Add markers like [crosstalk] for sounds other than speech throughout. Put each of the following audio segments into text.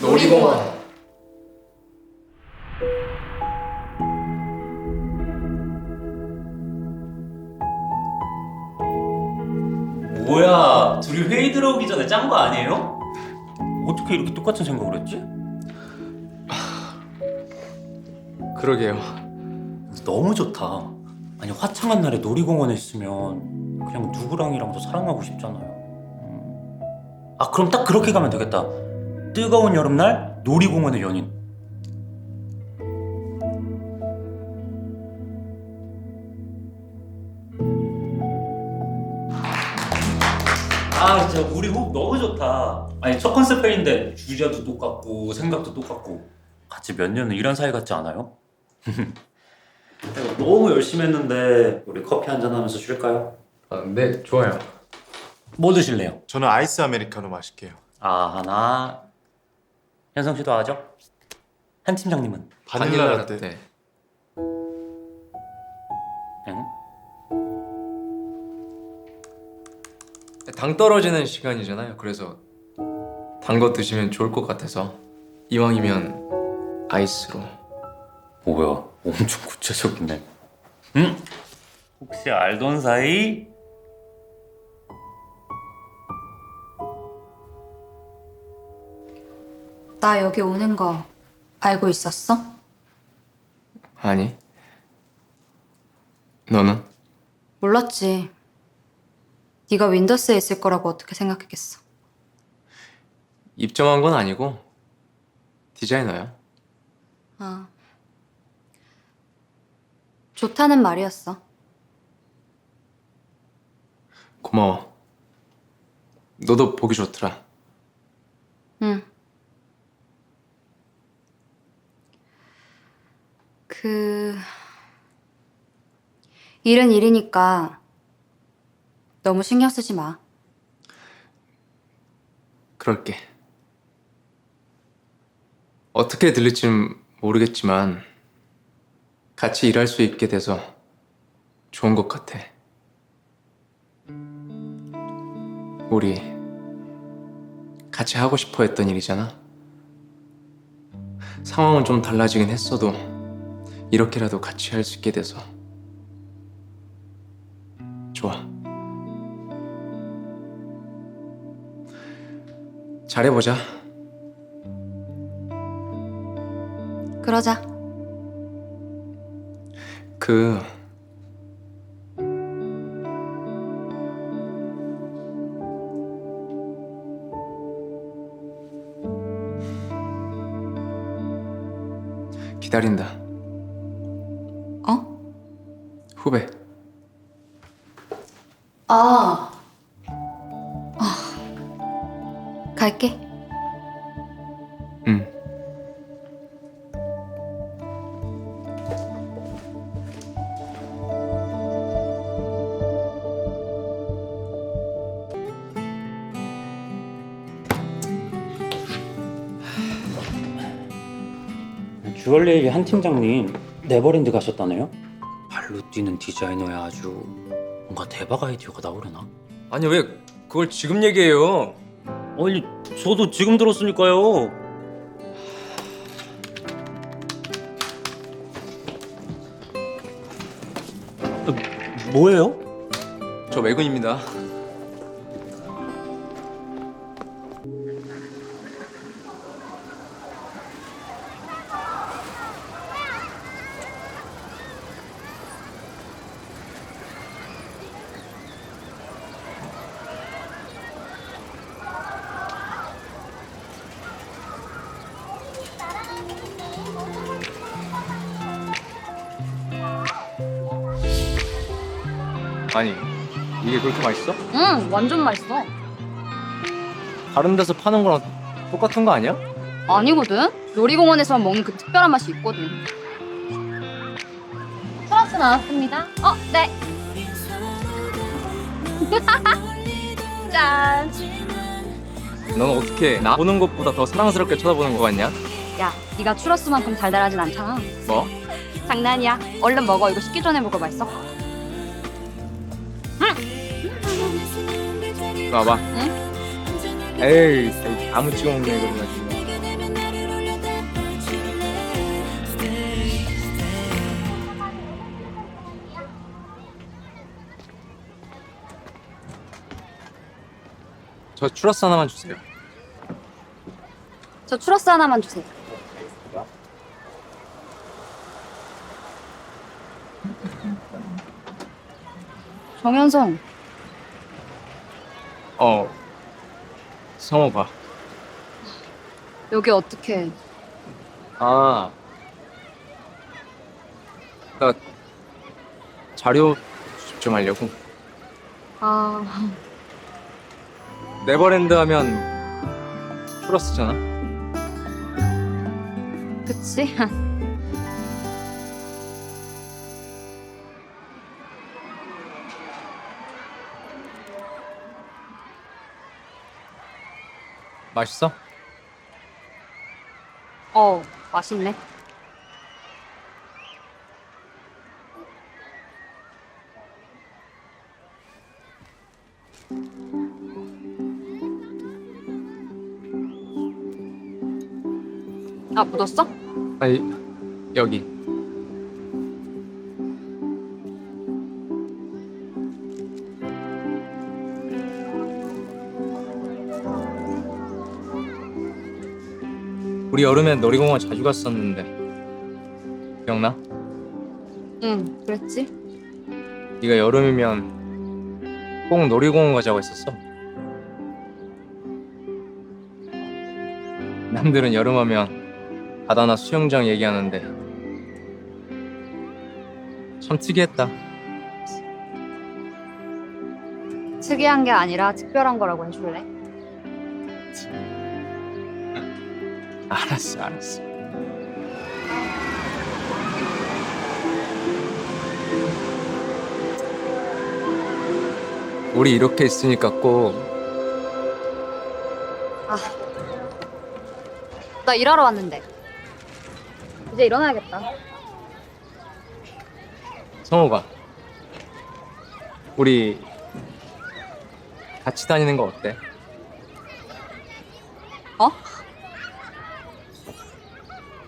놀이공원. 뭐야 둘이 회의 들어오기 전에 짠 거 아니에요? 어떻게 이렇게 똑같은 생각을 했지? [sighs] 그러게요. 너무 좋다 아니 화창한 날에 놀이공원에 있으면 그냥 누구랑이랑도 사랑하고 싶잖아요 음. 아 그럼 딱 그렇게 가면 되겠다 뜨거운 여름날 놀이공원의 연인 아 진짜 우리 호흡 너무 좋다 아니 첫 컨셉 회의인데 주제도 똑같고 생각도 똑같고 같이 몇 년을 일한 사이 같지 않아요? [laughs] 내가 너무 열심히 했는데 우리 커피 한 잔 하면서 쉴까요? 아, 네, 좋아요. 뭐 드실래요? 저는 아이스 아메리카노 마실게요. 아 하나 현성 씨도 하죠? 한 팀장님은 바닐라 라떼. 네. 응? 당 떨어지는 시간이잖아요. 그래서 단 거 드시면 좋을 것 같아서 이왕이면 아이스로. 뭐야 엄청 구체적이네 응? 혹시 알던 사이? 나 여기 오는 거 알고 있었어? 아니. 너는? 몰랐지. 네가 윈더스에 있을 거라고 어떻게 생각했겠어? 입점한 건 아니고 디자이너야. 아. 좋다는 말이었어. 고마워. 너도 보기 좋더라. 응. 그 일은 일이니까 너무 신경 쓰지 마. 그럴게. 어떻게 들릴지는 모르겠지만 같이 일할 수 있게 돼서 좋은 것 같아. 우리 같이 하고 싶어 했던 일이잖아. 상황은 좀 달라지긴 했어도 이렇게라도 같이 할 수 있게 돼서 좋아. 잘해보자. 그러자. 그 기다린다. 후배. 아. 아. 갈게. 응. 주얼리의 한 팀장님 네버랜드 가셨다네요? 발로 뛰는 디자이너야 아주 뭔가 대박 아이디어가 나오려나? 아니 왜 그걸 지금 얘기해요? 아니 저도 지금 들었으니까요 어, 뭐예요? 저 외근입니다. 아니 이게 그렇게 맛있어? 응, 완전 맛있어. 다른 데서 파는 거랑 똑같은 거 아니야? 아니거든. 놀이공원에서만 먹는 그 특별한 맛이 있거든. 플러스 나왔습니다. 어, 네. [laughs] 짠. 넌 어떻게 나 보는 것보다 더 사랑스럽게 쳐다보는 거 같냐? 야, 네가 추러스만큼 달달하진 않잖아. 뭐? 장난이야. 얼른 먹어. 이거 식기 전에 먹어 맛있어. 이거 봐. 응? 에이, 아무 찍어 먹네, 이거 가지고. 저 추러스 하나만 주세요. 저 추러스 하나만 주세요. 정현성. 어. 성호가. 여기 어떻게? 아. 나 자료 좀 하려고. 아, 네버랜드 하면 추러스잖아. 그치? [laughs] 맛있어? 어, 맛있네. 아, 묻었어? 아니 여기. 우리 여름엔 놀이공원 자주 갔었는데 기억나? 응, 그랬지. 네가 여름이면 꼭 놀이공원 가자고 했었어. 남들은 여름하면 바다나 수영장 얘기하는데 참 특이했다. 특이한 게 아니라 특별한 거라고 해줄래? 알았어, 알았어. 우리 이렇게 있으니까 꼭나 일하러 왔는데. 이제 일어나야겠다. 성호가 우리 같이 다니는 거 어때? 어?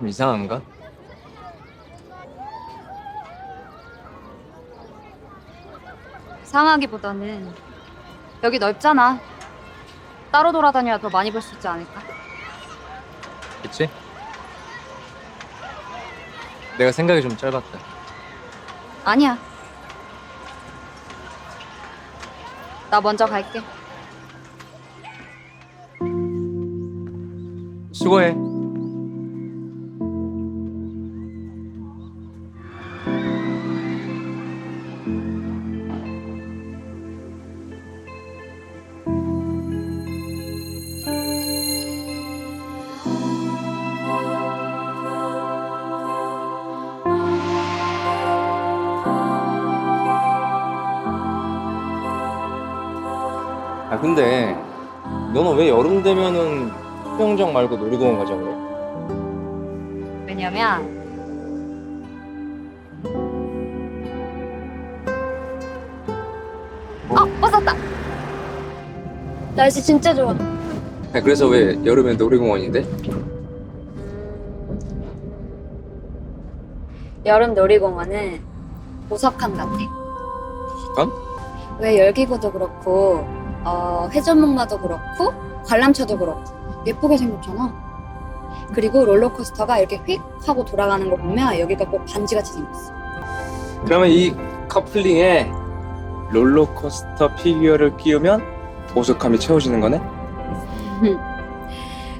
좀 이상한가? 상하기보다는 여기 넓잖아. 따로 돌아다녀야 더 많이 볼 수 있지 않을까? 그치? 내가 생각이 좀 짧았다. 아니야. 나 먼저 갈게. 수고해. 근데 너는 왜 여름 되면은 수영장 말고 놀이공원 가자 그래? 왜냐면 어, 벗었다. 날씨 진짜 좋아. 아, 그래서 왜 여름엔 놀이공원인데? 여름 놀이공원은 보석함 같아. 보석함? 왜 열기구도 그렇고 어, 회전목마도 그렇고 관람차도 그렇고 예쁘게 생겼잖아. 그리고 롤러코스터가 이렇게 휙 하고 돌아가는 거 보면 여기가 꼭 반지같이 생겼어. 그러면 이 커플링에 롤러코스터 피규어를 끼우면 보석함이 채워지는 거네?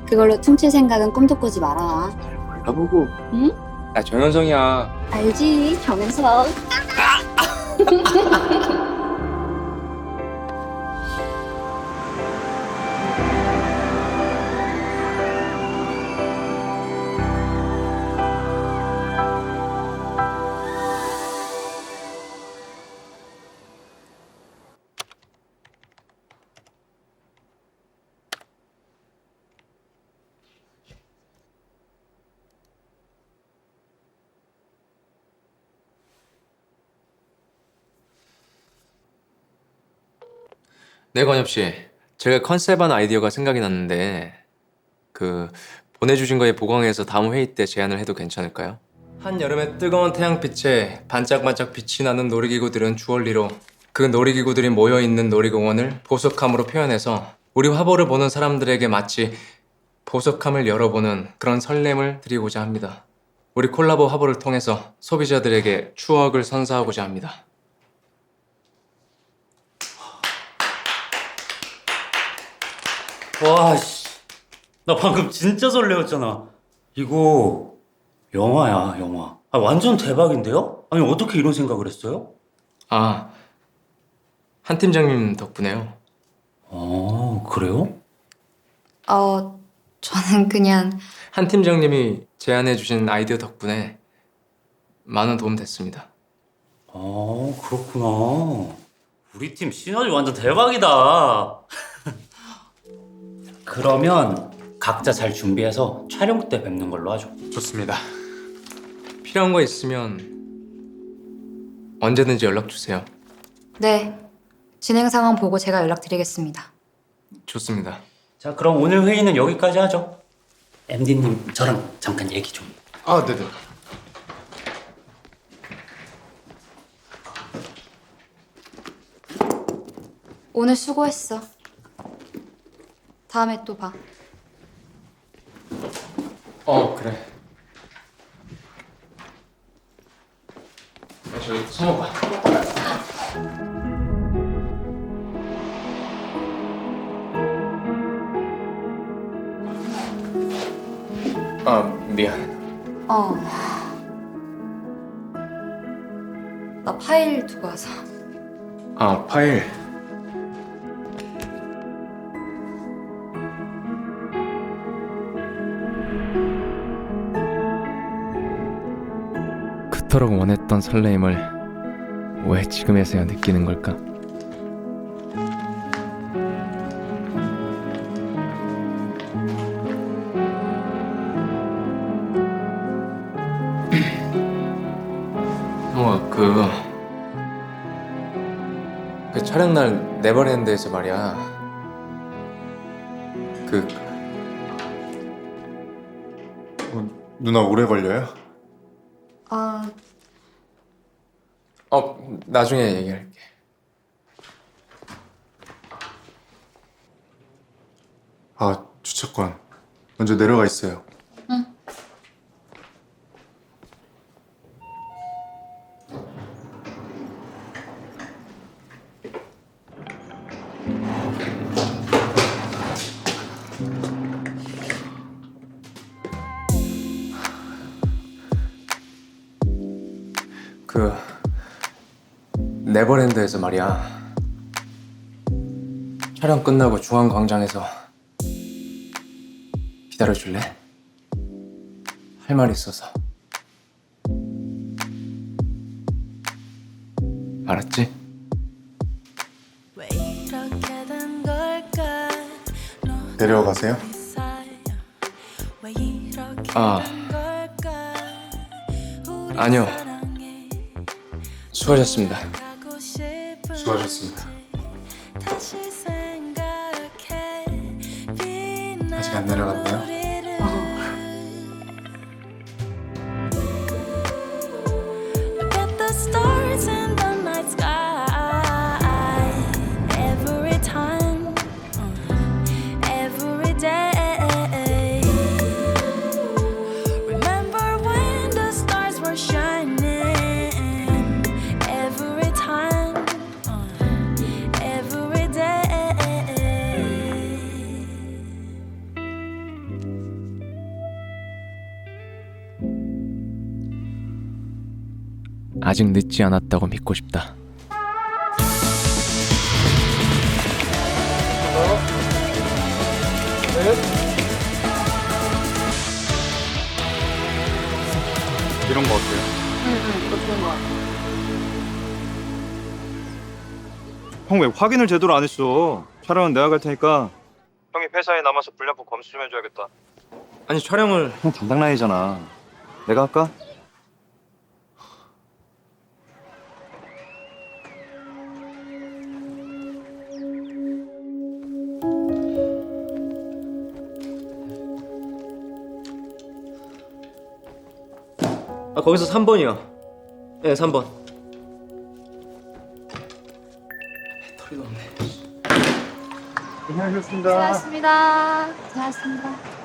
그걸로 퉁칠 생각은 꿈도 꾸지 마라. 몰라보고 응? 나 정현성이야 알지, 정은석. [laughs] 네 권엽씨 제가 컨셉한 아이디어가 생각이 났는데 그 보내주신 거에 보강해서 다음 회의 때 제안을 해도 괜찮을까요? 한여름의 뜨거운 태양빛에 반짝반짝 빛이 나는 놀이기구들은 주얼리로 그 놀이기구들이 모여있는 놀이공원을 보석함으로 표현해서 우리 화보를 보는 사람들에게 마치 보석함을 열어보는 그런 설렘을 드리고자 합니다. 우리 콜라보 화보를 통해서 소비자들에게 추억을 선사하고자 합니다. 와, 씨. 나 방금 진짜 설레었잖아. 이거 영화야, 영화. 아, 완전 대박인데요? 아니, 어떻게 이런 생각을 했어요? 아, 한 팀장님 덕분에요. 아, 그래요? 어, 저는 그냥 한 팀장님이 제안해 주신 아이디어 덕분에 많은 도움 됐습니다. 아, 그렇구나. 우리 팀 시너지 완전 대박이다. 그러면 각자 잘 준비해서 촬영 때 뵙는 걸로 하죠. 좋습니다. 필요한 거 있으면 언제든지 연락 주세요. 네 진행 상황 보고 제가 연락드리겠습니다. 좋습니다. 자, 그럼 오늘 회의는 여기까지 하죠. MD님, 저랑 잠깐 얘기 좀. 아, 네네. 오늘 수고했어. 다음에 또 봐. 어 그래. 야, 저기 성호 봐. 아 미안. 어. 나 파일 두고 와서. 아 파일. 그토록 원했던 설레임을 왜 지금에서야 느끼는 걸까? 어, 그, 그 촬영 날 네버랜드에서 말이야. 그, 어, 누나 오래 걸려요? 나중에 얘기할게. 아, 주차권. 먼저 내려가 있어요. 말이야. 촬영 끝나고 중앙광장에서 기다려줄래? 할 말 있어서. 알았지? 이렇게 아. 아니요. 수고하셨습니다. 수고하셨습니다. 아직 안 내려갔나요? stars 아직 늦지 않았다고 믿고 싶다. 이런 거 어때요? 형 왜 확인을 제대로 안 했어? 촬영은 내가 갈 테니까 형이 회사에 남아서 분량품 검수 좀 해줘야겠다. 아니 촬영을 형 담당 라인이잖아. 내가 할까? 아 거기서 3번이요. 네, 3번. 배터리가 없네. 고생하셨습니다. 고맙습니다. 고맙습니다.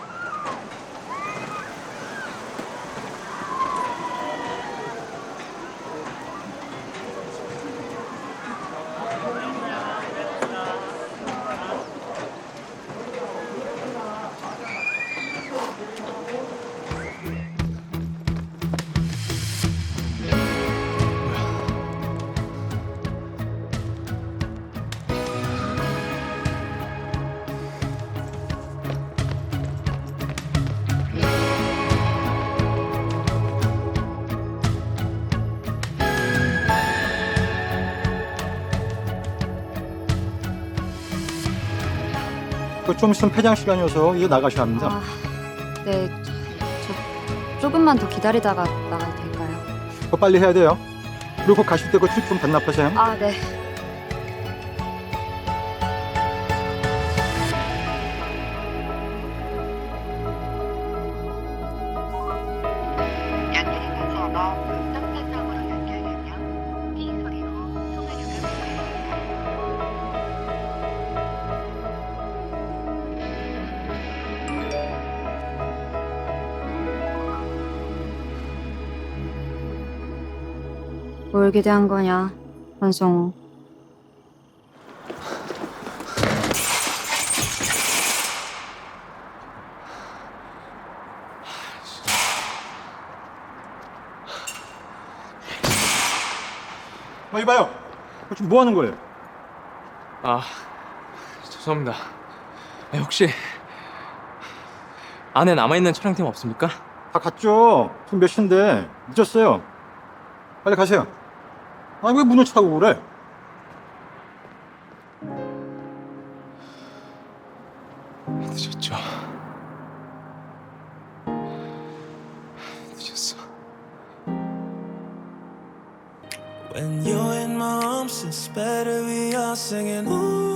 그 좀 있으면 폐장 시간이어서 이거 나가셔야 합니다. 아, 네, 저, 저 조금만 더 기다리다가 나가도 될까요? 그거 빨리 해야 돼요. 그리고 가실 때그 출입 좀 반납하세요. 아, 네. 뭘 기대한 거냐, 원성우. 아, 이봐요. 지금 뭐 하는 거예요? 아 죄송합니다. 아, 혹시 안에 남아있는 촬영팀 없습니까? 다 갔죠. 지금 몇 시인데 늦었어요. 빨리 가세요. 아니 왜 문을 차고 그래? 늦었죠. 늦었어. When you're in my arms, it's better we are singing. Ooh, ooh,